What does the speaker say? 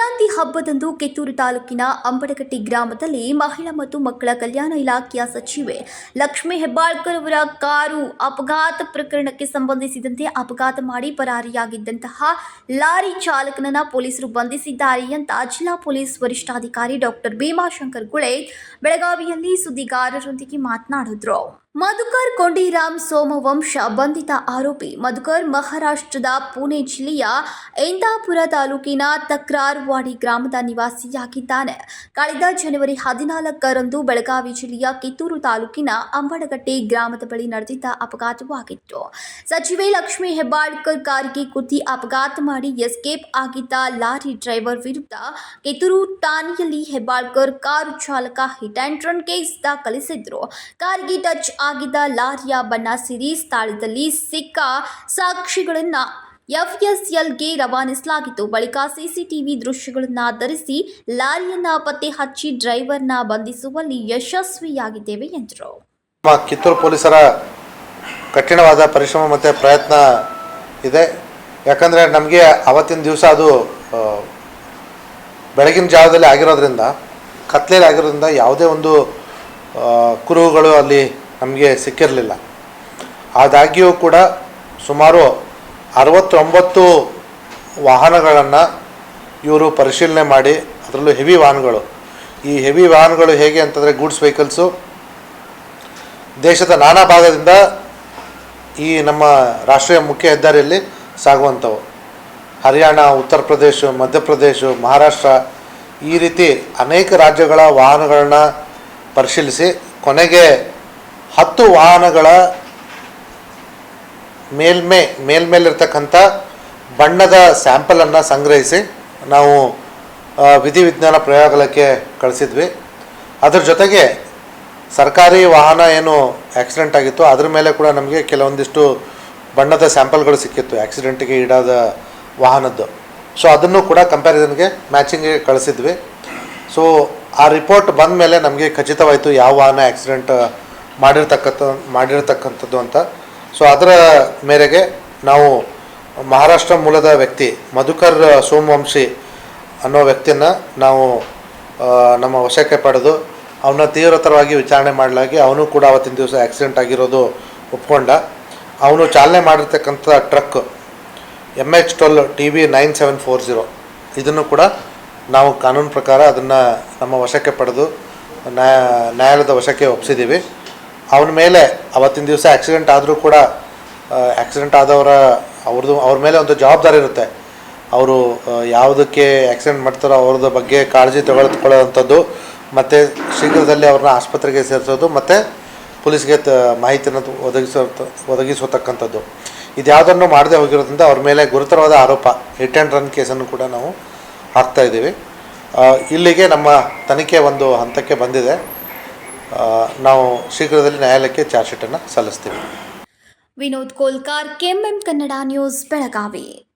ಹಬ್ಬದಂದು ಕಿತ್ತೂರು ತಾಲೂಕಿನ ಅಂಬಡಗಟ್ಟಿ ಗ್ರಾಮದಲ್ಲಿ ಮಹಿಳಾ ಮತ್ತು ಮಕ್ಕಳ ಕಲ್ಯಾಣ ಇಲಾಖೆಯ ಸಚಿವೆ ಲಕ್ಷ್ಮೀ ಹೆಬ್ಬಾಳ್ಕರ್ ಅವರ ಕಾರು ಅಪಘಾತ ಪ್ರಕರಣಕ್ಕೆ ಸಂಬಂಧಿಸಿದಂತೆ ಅಪಘಾತ ಮಾಡಿ ಪರಾರಿಯಾಗಿದ್ದಂತಹ ಲಾರಿ ಚಾಲಕನನ್ನ ಪೊಲೀಸರು ಬಂಧಿಸಿದ್ದಾರೆ ಅಂತ ಜಿಲ್ಲಾ ಪೊಲೀಸ್ ವರಿಷ್ಠಾಧಿಕಾರಿ ಡಾಕ್ಟರ್ ಭೀಮಾಶಂಕರ್ ಗುಳೆ ಬೆಳಗಾವಿಯಲ್ಲಿ ಸುದ್ದಿಗಾರರೊಂದಿಗೆ ಮಾತನಾಡಿದ್ರು. ಮಧುಕರ್ ಕೊಂಡಿರಾಮ್ ಸೋಮವಂಶ ಬಂಧಿತ ಆರೋಪಿ ಮಧುಕರ್ ಮಹಾರಾಷ್ಟ್ರದ ಪುಣೆ ಜಿಲ್ಲೆಯ ಇಂದಾಪುರ ತಾಲೂಕಿನ ತಕ್ರಾರ್ವಾಡಿ ಗ್ರಾಮದ ನಿವಾಸಿಯಾಗಿದ್ದಾನೆ. ಕಳೆದ ಜನವರಿ ಹದಿನಾಲ್ಕರಂದು ಬೆಳಗಾವಿ ಜಿಲ್ಲೆಯ ಕಿತ್ತೂರು ತಾಲೂಕಿನ ಅಂಬಡಗಟ್ಟೆ ಗ್ರಾಮದ ಬಳಿ ನಡೆದಿದ್ದ ಅಪಘಾತವಾಗಿತ್ತು. ಸಚಿವೆ ಲಕ್ಷ್ಮಿ ಹೆಬ್ಬಾಳ್ಕರ್ ಕಾರಿಗೆ ಕುದ್ದಿ ಅಪಘಾತ ಮಾಡಿ ಎಸ್ಕೇಪ್ ಆಗಿದ್ದ ಲಾರಿ ಡ್ರೈವರ್ ವಿರುದ್ಧ ಕಿತ್ತೂರು ಠಾಣೆಯಲ್ಲಿ ಹೆಬ್ಬಾಳ್ಕರ್ ಕಾರು ಚಾಲಕ ಹಿಟ್ ಆ್ಯಂಡ್ ರನ್ ಕೇಸ್ ದಾಖಲಿಸಿದ್ರು. ಕಾರಿಗೆ ಟಚ್ ಆಗಿದ್ದ ಲಾರಿಯ ಬಣ್ಣ ಸಿರಿ ಸ್ಥಳದಲ್ಲಿ ಸಿಕ್ಕ ಸಾಕ್ಷಿಗಳನ್ನ ಎಫ್ಎಸ್ಎಲ್ಗೆ ರವಾನಿಸಲಾಗಿತ್ತು. ಬಳಿಕ ಸಿಸಿಟಿವಿ ದೃಶ್ಯಗಳನ್ನು ಧರಿಸಿ ಲಾರಿಯನ್ನ ಪತ್ತೆ ಹಚ್ಚಿ ಡ್ರೈವರ್ನ ಬಂಧಿಸುವಲ್ಲಿ ಯಶಸ್ವಿಯಾಗಿದ್ದೇವೆ ಎಂದರು. ಕಿತ್ತೂರು ಪೊಲೀಸರ ಕಠಿಣವಾದ ಪರಿಶ್ರಮ ಮತ್ತು ಪ್ರಯತ್ನ ಇದೆ. ಯಾಕಂದರೆ ನಮಗೆ ಅವತ್ತಿನ ದಿವಸ ಅದು ಬೆಳಗಿನ ಜಾವದಲ್ಲಿ ಆಗಿರೋದ್ರಿಂದ ಕತ್ಲೇಲಿ ಆಗಿರೋದ್ರಿಂದ ಯಾವುದೇ ಒಂದು ಕುರುಹುಗಳು ಅಲ್ಲಿ ನಮಗೆ ಸಿಕ್ಕಿರಲಿಲ್ಲ. ಆದಾಗ್ಯೂ ಕೂಡ ಸುಮಾರು ಅರವತ್ತೊಂಬತ್ತು ವಾಹನಗಳನ್ನು ಇವರು ಪರಿಶೀಲನೆ ಮಾಡಿ, ಅದರಲ್ಲೂ ಹೆವಿ ವಾಹನಗಳು. ಈ ಹೆವಿ ವಾಹನಗಳು ಹೇಗೆ ಅಂತಂದರೆ ಗೂಡ್ಸ್ ವೆಹಿಕಲ್ಸು. ದೇಶದ ನಾನಾ ಭಾಗದಿಂದ ಈ ನಮ್ಮ ರಾಷ್ಟ್ರೀಯ ಮುಖ್ಯ ಹೆದ್ದಾರಿಯಲ್ಲಿ ಸಾಗುವಂಥವು. ಹರಿಯಾಣ, ಉತ್ತರ ಪ್ರದೇಶ ಮಧ್ಯಪ್ರದೇಶ ಮಹಾರಾಷ್ಟ್ರ ಈ ರೀತಿ ಅನೇಕ ರಾಜ್ಯಗಳ ವಾಹನಗಳನ್ನ ಪರಿಶೀಲಿಸಿ ಕೊನೆಗೆ ಹತ್ತು ವಾಹನಗಳ ಮೇಲ್ಮೆ, ಮೇಲ್ಮೇಲಿರ್ತಕ್ಕಂಥ ಬಣ್ಣದ ಸ್ಯಾಂಪಲನ್ನು ಸಂಗ್ರಹಿಸಿ ನಾವು ವಿಧಿವಿಜ್ಞಾನ ಪ್ರಯೋಗಾಲಯಕ್ಕೆ ಕಳಿಸಿದ್ವಿ. ಅದ್ರ ಜೊತೆಗೆ ಸರ್ಕಾರಿ ವಾಹನ ಏನು ಆಕ್ಸಿಡೆಂಟ್ ಆಗಿತ್ತು, ಅದ್ರ ಮೇಲೆ ಕೂಡ ನಮಗೆ ಕೆಲವೊಂದಿಷ್ಟು ಬಣ್ಣದ ಸ್ಯಾಂಪಲ್ಗಳು ಸಿಕ್ಕಿತ್ತು ಆ್ಯಕ್ಸಿಡೆಂಟಿಗೆ ಈಡಾದ ವಾಹನದ್ದು. ಸೊ, ಅದನ್ನು ಕೂಡ ಕಂಪ್ಯಾರಿಸನ್ಗೆ ಮ್ಯಾಚಿಂಗ್ಗೆ ಕಳಿಸಿದ್ವಿ. ಸೊ, ಆ ರಿಪೋರ್ಟ್ ಬಂದ ಮೇಲೆ ನಮಗೆ ಖಚಿತವಾಯಿತು, ಯಾವ ವಾಹನ ಆಕ್ಸಿಡೆಂಟ್ ಮಾಡಿರ್ತಕ್ಕಂಥ, ಮಾಡಿರ್ತಕ್ಕಂಥದ್ದು ಅಂತ. ಸೊ ಅದರ ಮೇರೆಗೆ ನಾವು ಮಹಾರಾಷ್ಟ್ರ ಮೂಲದ ವ್ಯಕ್ತಿ ಮಧುಕರ್ ಸೋಮವಂಶಿ ಅನ್ನೋ ವ್ಯಕ್ತಿಯನ್ನು ನಾವು ನಮ್ಮ ವಶಕ್ಕೆ ಪಡೆದು ಅವನ ತೀವ್ರತರವಾಗಿ ವಿಚಾರಣೆ ಮಾಡಲಾಗಿ ಅವನು ಕೂಡ ಅವತ್ತಿನ ದಿವಸ ಆಕ್ಸಿಡೆಂಟ್ ಆಗಿರೋದು ಒಪ್ಕೊಂಡ. ಅವನು ಚಾಲನೆ ಮಾಡಿರ್ತಕ್ಕಂಥ truck M H twelve T V nine seven four zero ಇದನ್ನು ಕೂಡ ನಾವು ಕಾನೂನು ಪ್ರಕಾರ ಅದನ್ನು ನಮ್ಮ ವಶಕ್ಕೆ ಪಡೆದು ನ್ಯಾಯ ನ್ಯಾಯಾಲಯದ ವಶಕ್ಕೆ ಒಪ್ಪಿಸಿದ್ದೀವಿ ಅವನ ಮೇಲೆ ಅವತ್ತಿನ ದಿವಸ ಆಕ್ಸಿಡೆಂಟ್ ಆದರೂ ಕೂಡ ಆಕ್ಸಿಡೆಂಟ್ ಆದವರ, ಅವ್ರದ್ದು, ಅವ್ರ ಮೇಲೆ ಒಂದು ಜವಾಬ್ದಾರಿ ಇರುತ್ತೆ. ಅವರು ಯಾವುದಕ್ಕೆ ಆಕ್ಸಿಡೆಂಟ್ ಮಾಡ್ತಾರೋ ಅವ್ರದ್ದು ಬಗ್ಗೆ ಕಾಳಜಿ ತೆಗೆದುಕೊಳ್ಳೋವಂಥದ್ದು ಮತ್ತು ಶೀಘ್ರದಲ್ಲಿ ಅವ್ರನ್ನ ಆಸ್ಪತ್ರೆಗೆ ಸೇರಿಸೋದು, ಮತ್ತು ಪೊಲೀಸ್ಗೆ ತ, ಮಾಹಿತಿಯನ್ನು ಒದಗಿಸೋ, ಒದಗಿಸತಕ್ಕಂಥದ್ದು. ಇದ್ಯಾವುದನ್ನು ಮಾಡದೆ ಹೋಗಿರೋದ್ರಿಂದ ಅವ್ರ ಮೇಲೆ ಗುರುತರವಾದ ಆರೋಪ ಹಿಟ್ ಆ್ಯಂಡ್ ರನ್ ಕೇಸನ್ನು ಕೂಡ ನಾವು ಹಾಕ್ತಾ ಇದ್ದೀವಿ. ಇಲ್ಲಿಗೆ ನಮ್ಮ ತನಿಖೆ ಒಂದು ಹಂತಕ್ಕೆ ಬಂದಿದೆ. ನಾವು ಶೀಘ್ರದಲ್ಲಿ ನ್ಯಾಯಾಲಯಕ್ಕೆ ಚಾರ್ಜ್ ಶೀಟನ್ನು ಸಲ್ಲಿಸ್ತೀವಿ. Vinod Kolkar KMM Kannada news Belagavi.